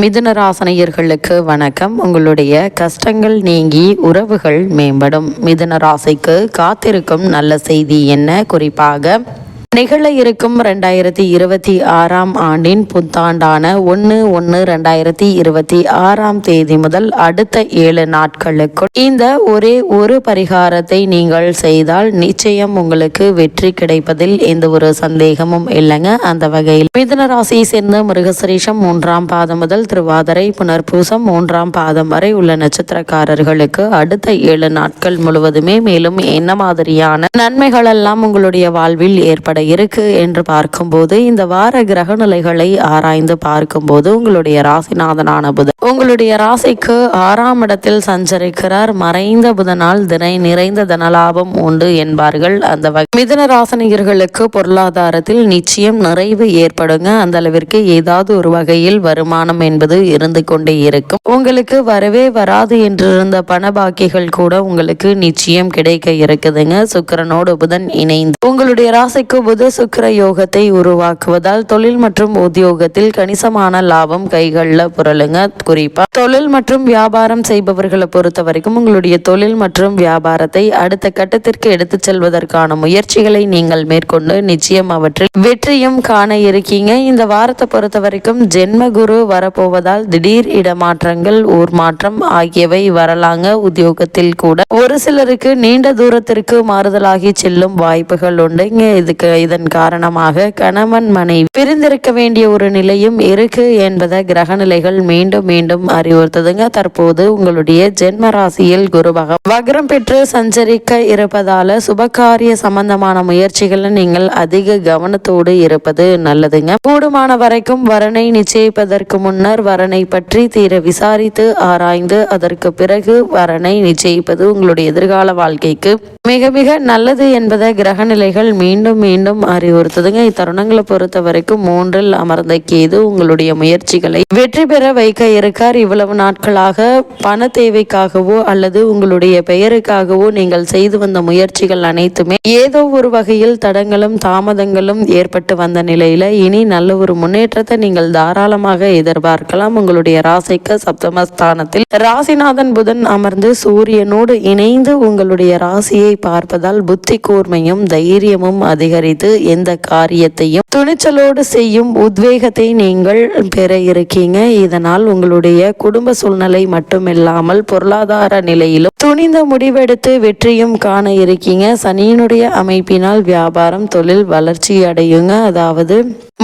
மிதுனராசனையர்களுக்கு வணக்கம். உங்களுடைய கஷ்டங்கள் நீங்கி உறவுகள் மேம்படும். மிதுனராசிக்கு காத்திருக்கும் நல்ல செய்தி என்ன? குறிப்பாக நிகழ இருக்கும் ரெண்டாயிரத்தி இருபத்தி ஆறாம் ஆண்டின் புத்தாண்டான ஒன்று ஒன்று ரெண்டாயிரத்தி இருபத்தி ஆறாம் தேதி முதல் அடுத்த ஏழு நாட்களுக்குள் இந்த ஒரே ஒரு பரிகாரத்தை நீங்கள் செய்தால் நிச்சயம் உங்களுக்கு வெற்றி கிடைப்பதில் எந்த ஒரு சந்தேகமும் இல்லைங்க. அந்த வகையில் மிதன ராசியை சேர்ந்த மிருகசிரீஷம் மூன்றாம் பாதம் முதல் திருவாதிரை புனர்பூசம் மூன்றாம் பாதம் வரை உள்ள நட்சத்திரக்காரர்களுக்கு அடுத்த ஏழு நாட்கள் முழுவதுமே மேலும் என்ன மாதிரியான நன்மைகள் எல்லாம் உங்களுடைய வாழ்வில் ஏற்பட இருக்கு என்று பார்க்கும்போது இந்த வார கிரக நிலைகளை ஆராய்ந்து பார்க்கும்போது உங்களுடைய ராசிநாதனான புதன் உங்களுடைய ராசிக்கு ஆறாம் இடத்தில் சஞ்சரிக்கிறார். மறைந்த புதனால் தினை நிறைந்த தனலாபம் உண்டு என்பார்கள். அந்த வகை மிதுன ராசனிகர்களுக்கு பொருளாதாரத்தில் நிச்சயம் நிறைவு ஏற்படுங்க. அந்த அளவிற்கு ஏதாவது ஒரு வகையில் வருமானம் என்பது இருந்து கொண்டே இருக்கும். உங்களுக்கு வரவே வராது என்றிருந்த பண பாக்கிகள் கூட உங்களுக்கு நிச்சயம் கிடைக்க இருக்குதுங்க. சுக்கரனோடு புதன் இணைந்து உங்களுடைய ராசிக்கு புத யோகத்தை உருவாக்குவதால் தொழில் மற்றும் உத்தியோகத்தில் கணிசமான லாபம் கைகளில் புரளுங்க. குறிப்பா தொழில் மற்றும் வியாபாரம் செய்பவர்களை பொறுத்த வரைக்கும் உங்களுடைய தொழில் மற்றும் வியாபாரத்தை அடுத்த கட்டத்திற்கு எடுத்துச் செல்வதற்கான முயற்சிகளை நீங்கள் மேற்கொண்டு நிச்சயம் அவற்றில் வெற்றியும் காண இருக்கீங்க. இந்த வாரத்தை பொறுத்த வரைக்கும் ஜென்ம குரு வரப்போவதால் திடீர் இடமாற்றங்கள் ஊர் மாற்றம் ஆகியவை வரலாங்க. உத்தியோகத்தில் கூட ஒரு சிலருக்கு நீண்ட தூரத்திற்கு மாறுதலாகி செல்லும் வாய்ப்புகள் உண்டுங்க இதுக்கு இதன் காரணமாக கணவன் மனைவி பிரிந்திருக்க வேண்டிய ஒரு நிலையும் இருக்கு என்பதை கிரக நிலைகள் மீண்டும் மீண்டும் அறிவுறுத்துதுங்க. தற்போது உங்களுடைய ஜென்ம ராசியில் குரு வக்ரம் பெற்று சஞ்சரிக்க இருப்பதால சுபகாரிய சம்பந்தமான முயற்சிகளை நீங்கள் அதிக கவனத்தோடு இருப்பது நல்லதுங்க. கூடுமான வரைக்கும் வரனை நிச்சயிப்பதற்கு முன்னர் வரனை பற்றி தீர விசாரித்து ஆராய்ந்து அதற்கு பிறகு வரனை நிச்சயிப்பது உங்களுடைய எதிர்கால வாழ்க்கைக்கு மிக மிக நல்லது என்பதை கிரக நிலைகள் மீண்டும் மீண்டும் அறிவுறுத்துதுங்க. இத்தருணங்களை பொறுத்த வரைக்கும் மூன்றில் அமர்ந்த கேது உங்களுடைய முயற்சிகளை வெற்றி பெற வைக்க இருக்கார். இவ்வளவு நாட்களாக பண தேவைக்காகவோ அல்லது உங்களுடைய பெயருக்காகவோ நீங்கள் செய்து வந்த முயற்சிகள் அனைத்துமே ஏதோ ஒரு வகையில் தடங்களும் தாமதங்களும் ஏற்பட்டு வந்த நிலையில இனி நல்ல ஒரு முன்னேற்றத்தை நீங்கள் தாராளமாக எதிர்பார்க்கலாம். உங்களுடைய ராசிக்கு சப்தமஸ்தானத்தில் ராசிநாதன் புதன் அமர்ந்து சூரியனோடு இணைந்து உங்களுடைய ராசியை பார்ப்பதால் புத்தி கூர்மையும் தைரியமும் அதிகரித்து எந்த காரியத்தையும் துணிச்சலோடு செய்யும் உத்வேகத்தை நீங்கள் பெற இருக்கீங்க. இதனால் உங்களுடைய குடும்ப சூழ்நிலை மட்டுமில்லாமல் பொருளாதார நிலையிலும் துணிந்த முடிவெடுத்து வெற்றியும் காண இருக்கீங்க. சனியினுடைய அமைப்பினால் வியாபாரம் தொழில் வளர்ச்சி அடையுங்க. அதாவது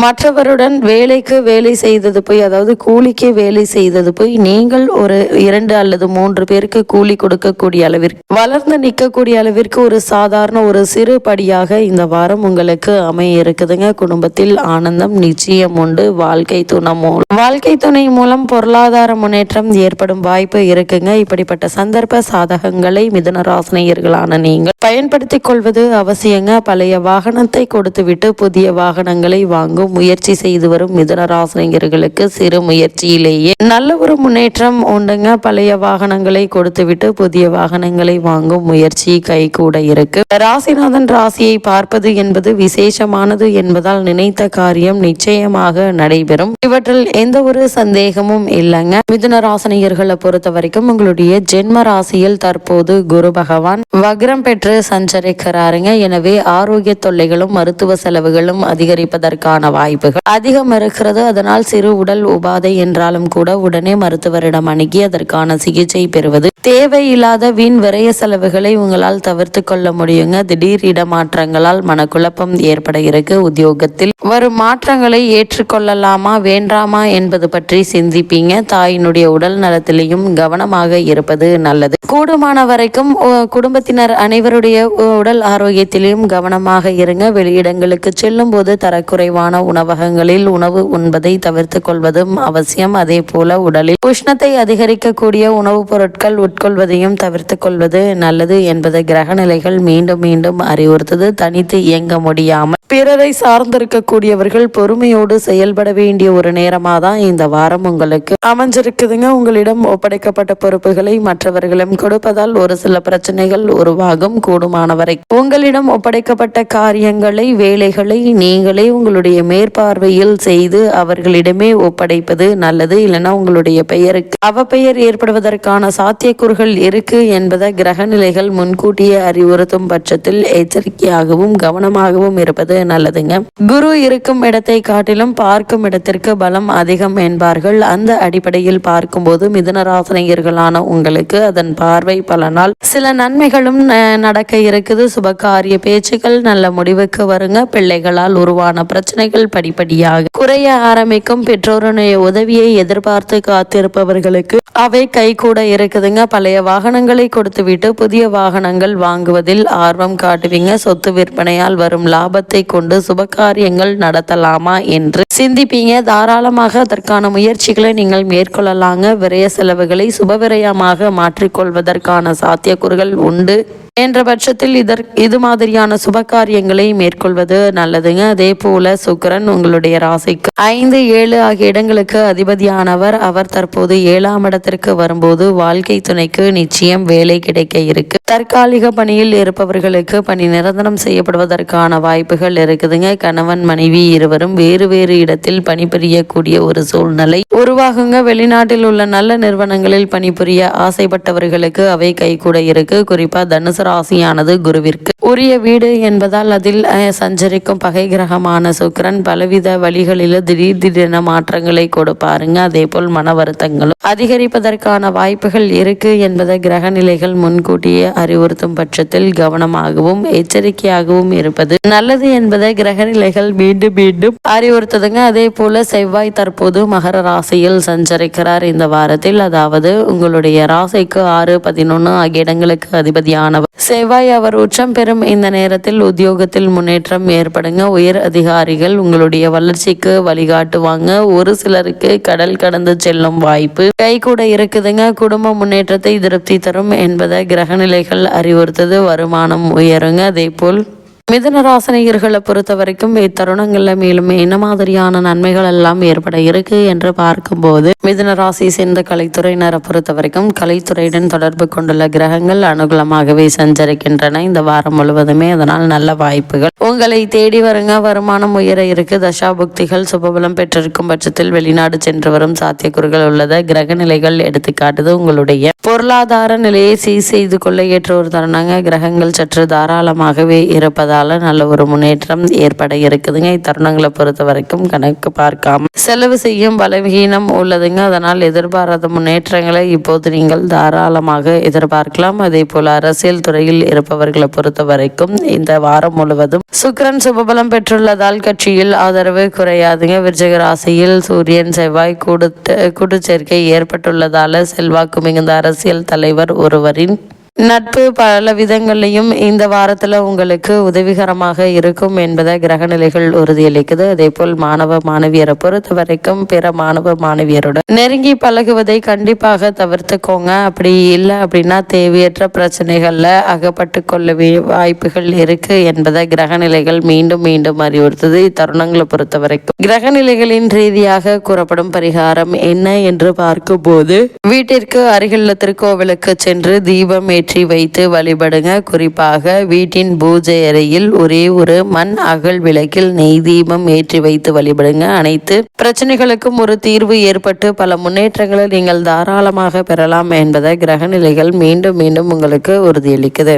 மற்றவருடன் வேலைக்கு வேலை செய்தது போய் அதாவது கூலிக்கு வேலை செய்தது போய் நீங்கள் ஒரு இரண்டு அல்லது மூன்று பேருக்கு கூலி கொடுக்கக்கூடிய அளவிற்கு வளர்ந்து நிற்கக்கூடிய அளவிற்கு ஒரு சாதாரண ஒரு சிறு படியாக இந்த வாரம் உங்களுக்கு அமைய இருக்குதுங்க. குடும்ப குடும்பத்தில் ஆனந்தம் நிச்சயம் உண்டு. வாழ்க்கை துணை மூலம். வாழ்க்கை துணை மூலம் பொருளாதார முன்னேற்றம் ஏற்படும் வாய்ப்பு இருக்குங்க. இப்படிப்பட்ட சந்தர்ப்ப சாதகங்களை மிதுனராசனையர்களான நீங்கள் பயன்படுத்தி கொள்வது அவசியங்க. பழைய வாகனத்தை கொடுத்துவிட்டு புதிய வாகனங்களை வாங்கும் முயற்சி செய்து வரும் மிதுனராசினியர்களுக்கு சிறு முயற்சியிலேயே நல்ல ஒரு முன்னேற்றம் உண்டுங்க. பழைய வாகனங்களை கொடுத்துவிட்டு புதிய வாகனங்களை வாங்கும் முயற்சி கை கூட இருக்கு. ராசிநாதன் ராசியை பார்ப்பது என்பது விசேஷமானது என்பதால் நினைத்த காரியம் நிச்சயமாக நடைபெறும். இவற்றில் எந்த ஒரு சந்தேகமும் இல்லைங்க. மிதுன ராசனியர்களை பொறுத்த வரைக்கும் உங்களுடைய ஜென்ம ராசியில் தற்போது குரு பகவான் வக்ரம் பெற்று சஞ்சரிக்கிறாருங்க. எனவே ஆரோக்கிய தொல்லைகளும் மருத்துவ செலவுகளும் அதிகரிப்பதற்கான வாய்ப்புகள் அதிகம் இருக்கிறது. அதனால் சிறு உடல் உபாதை என்றாலும் கூட உடனே மருத்துவரிடம் அணுகி அதற்கான சிகிச்சை பெறுவது தேவையில்லாத வீண் விரய செலவுகளை உங்களால் தவிர்த்து கொள்ள முடியுங்க. திடீர் இடமாற்றங்களால் மனக்குழப்பம் ஏற்பட இருக்கு. உத்தியோகத்தில் வரும் மாற்றங்களை ஏற்றுக்கொள்ளலாமா வேண்டாமா என்பது பற்றி சிந்திப்பீங்க. தாயினுடைய உடல் நலத்திலையும் கவனமாக இருப்பது நல்லது. கூடுமான வரைக்கும் குடும்பத்தினர் அனைவருடைய உடல் ஆரோக்கியத்திலும் கவனமாக இருங்க. வெளியிடங்களுக்கு செல்லும் போது தரக்குறைவான உணவகங்களில் உணவு உண்பதை தவிர்த்து கொள்வதும் அவசியம். அதே போல உடலில் உஷ்ணத்தை அதிகரிக்கக்கூடிய உணவுப் பொருட்கள் உட்கொள்வதையும் தவிர்த்து கொள்வது நல்லது என்பது கிரக நிலைகள் மீண்டும் மீண்டும் அறிவுறுத்தது. தனித்து இயங்க முடியாமல் பிறரை சார்ந்திருக்க இருக்கக்கூடியவர்கள் பொறுமையோடு செயல்பட வேண்டிய ஒரு நேரமாக தான் இந்த வாரம் உங்களுக்கு அமைஞ்சிருக்குதுங்க. உங்களிடம் ஒப்படைக்கப்பட்ட பொறுப்புகளை மற்றவர்களும் கொடுப்பதால் ஒரு சில பிரச்சனைகள் உருவாகும். கூடுமானவரை உங்களிடம் ஒப்படைக்கப்பட்ட காரியங்களை வேலைகளை நீங்களே உங்களுடைய மேற்பார்வையில் செய்து அவர்களிடமே ஒப்படைப்பது நல்லது. இல்லைன்னா உங்களுடைய பெயருக்கு அவப்பெயர் ஏற்படுவதற்கான சாத்தியக்கூறுகள் இருக்கு என்பதை கிரக நிலைகள் முன்கூட்டியே அறிவுறுத்தும் பட்சத்தில் எச்சரிக்கையாகவும் கவனமாகவும் இருப்பது நல்லதுங்க. குரு இருக்கும் இடத்தை காட்டிலும் பார்க்கும் இடத்திற்கு பலம் அதிகம் என்பார்கள். அந்த அடிப்படையில் பார்க்கும்போது மிதுனராசனையர்களான உங்களுக்கு அதன் பார்வை பலனால் சில நன்மைகளும் நடக்க இருக்குது. சுபகாரிய பேச்சுகள் நல்ல முடிவுக்கு வருங்க. பிள்ளைகளால் உருவான பிரச்சனைகள் படிப்படியாக குறைய ஆரம்பிக்கும். பெற்றோருடைய உதவியை எதிர்பார்த்து காத்திருப்பவர்களுக்கு அவை கை கூட இருக்குதுங்க. பழைய வாகனங்களை கொடுத்துவிட்டு புதிய வாகனங்கள் வாங்குவதில் ஆர்வம் காட்டுவீங்க. சொத்து விற்பனையால் வரும் லாபத்தை கொண்டு சுபகாரிய காரியங்கள் நடத்தலாமா என்று சிந்திப்பீங்க. தாராளமாக அதற்கான முயற்சிகளை நீங்கள் மேற்கொள்ளலாங்க. விரய செலவுகளை சுபவிரயமாக மாற்றிக்கொள்வதற்கான சாத்தியக்கூறுகள் உண்டு. என்ற பட்சத்தில் இதற் இது மாதிரியான சுபகாரியங்களை மேற்கொள்வது நல்லதுங்க. அதே போல சுக்கரன் உங்களுடைய ராசிக்கு ஐந்து ஏழு ஆகிய இடங்களுக்கு அதிபதியானவர். அவர் தற்போது ஏழாம் இடத்திற்கு வரும்போது வாழ்க்கை துணைக்கு நிச்சயம் வேலை கிடைக்க இருக்கு. தற்காலிக பணியில் இருப்பவர்களுக்கு பணி நிரந்தரம் செய்யப்படுவதற்கான வாய்ப்புகள் இருக்குதுங்க. கணவன் மனைவி இருவரும் வேறு வேறு இடத்தில் பணிபுரியக்கூடிய ஒரு சூழ்நிலை உருவாகுங்க. வெளிநாட்டில் உள்ள நல்ல நிறுவனங்களில் பணிபுரிய ஆசைப்பட்டவர்களுக்கு அவை கைகூட இருக்கு. குறிப்பா தனுசு ராசியானது குருவிற்கு உரிய வீடு என்பதால் அதில் சஞ்சரிக்கும் பகை கிரகமான சுக்கிரன் பலவித வழிகளில் திடீர் திடீரென மாற்றங்களை கொடுப்பாருங்க. அதே போல் மன வருத்தங்களும் அதிகரிப்பதற்கான வாய்ப்புகள் இருக்கு என்பதை கிரக நிலைகள் முன்கூட்டியே அறிவுறுத்தும் பட்சத்தில் கவனமாகவும் எச்சரிக்கையாகவும் இருப்பது நல்லது என்பதை கிரக நிலைகள் மீண்டும் மீண்டும் அறிவுறுத்துதுங்க. அதே போல செவ்வாய் தற்போது மகர ராசியில் சஞ்சரிக்கிறார் இந்த வாரத்தில். அதாவது உங்களுடைய ராசிக்கு ஆறு பதினொன்று ஆகிய இடங்களுக்கு அதிபதியானவர். செவ்வாய் அவர் உச்சம் பெறும் இந்த நேரத்தில் உத்தியோகத்தில் முன்னேற்றம் ஏற்படுங்க. உயர் அதிகாரிகள் உங்களுடைய வளர்ச்சிக்கு வழிகாட்டுவாங்க. ஒரு சிலருக்கு கடல் கடந்து செல்லும் வாய்ப்பு கை கூட இருக்குதுங்க. குடும்ப முன்னேற்றத்தை திருப்தி தரும் என்பதை கிரகநிலைகள் அறிவுறுத்தது. வருமானம் உயருங்க. அதே போல் மிதனராசனையர்களை பொறுத்த வரைக்கும் இத்தருணங்களில் மேலும் என்ன மாதிரியான நன்மைகள் எல்லாம் ஏற்பட இருக்கு என்று பார்க்கும்போது மிதனராசி சேர்ந்த கலைத்துறையினரை பொறுத்த வரைக்கும் கலைத்துறையுடன் தொடர்பு கொண்டுள்ள கிரகங்கள் அனுகூலமாகவே சஞ்சரிக்கின்றன. இந்த வாரம் முழுவதுமே அதனால் நல்ல வாய்ப்புகள். உங்களை தேடி வருங்க. வருமானம் உயர இருக்கு. தசாபுக்திகள் சுபபலம் பெற்றிருக்கும் பட்சத்தில் வெளிநாடு சென்று வரும் சாத்தியக்கூறுகள் உள்ளதை கிரக நிலைகள் எடுத்துக்காட்டுது. உங்களுடைய பொருளாதார நிலையை சீர் செய்து கொள்ள ஏற்ற ஒரு தருணங்க. கிரகங்கள் சற்று தாராளமாகவே இருப்பதால் நல்ல ஒரு முன்னேற்றம் ஏற்பட இருக்குதுங்க. இத்தருணங்களை பொறுத்த வரைக்கும் கணக்கு பார்க்காம செலவு செய்யும் பலவீனம் உள்ளதுங்க. அதனால் எதிர்பாராத முன்னேற்றங்களை இப்போது நீங்கள் தாராளமாக எதிர்பார்க்கலாம். அதே போல அரசியல் துறையில் இருப்பவர்களை பொறுத்த வரைக்கும் இந்த வாரம் முழுவதும் சுக்கரன் சுபபலம் பெற்றுள்ளதால் கட்சியில் ஆதரவு குறையாதுங்க. விருச்சக ராசியில் சூரியன் செவ்வாய் கூடுத்த கூட்டுச்சேர்க்கை ஏற்பட்டுள்ளதால செல்வாக்கு மிகுந்த அரசியல் தலைவர் ஒருவரின் நட்பு பல விதங்களையும் இந்த வாரத்தில் உங்களுக்கு உதவிகரமாக இருக்கும் என்பதை கிரகநிலைகள் உறுதியளிக்குது. அதே போல் மாணவ மாணவியரை பொறுத்த வரைக்கும் பிற மாணவ மாணவியருடன் நெருங்கி பழகுவதை கண்டிப்பாக தவிர்த்துக்கோங்க. அப்படி இல்லை அப்படின்னா தேவையற்ற பிரச்சனைகளில் அகப்பட்டு கொள்ள வாய்ப்புகள் இருக்கு என்பதை கிரகநிலைகள் மீண்டும் மீண்டும் அறிவுறுத்துது. இத்தருணங்களை பொறுத்த வரைக்கும் கிரகநிலைகளின் ரீதியாக கூறப்படும் பரிகாரம் என்ன என்று பார்க்கும்போது வீட்டிற்கு அருகிலுள்ள திருக்கோவிலுக்கு சென்று தீபம் ஏற்றி வைத்து வழிபடுங்க. குறிப்பாக வீட்டின் பூஜை அறையில் ஒரே ஒரு மண் அகல் விளக்கில் நெய் தீபம் ஏற்றி வைத்து வழிபடுங்க. அனைத்து பிரச்சனைகளுக்கும் ஒரு தீர்வு ஏற்பட்டு பல முன்னேற்றங்களை நீங்கள் தாராளமாக பெறலாம் என்பதை கிரகநிலைகள் மீண்டும் மீண்டும் உங்களுக்கு உறுதியளிக்குது.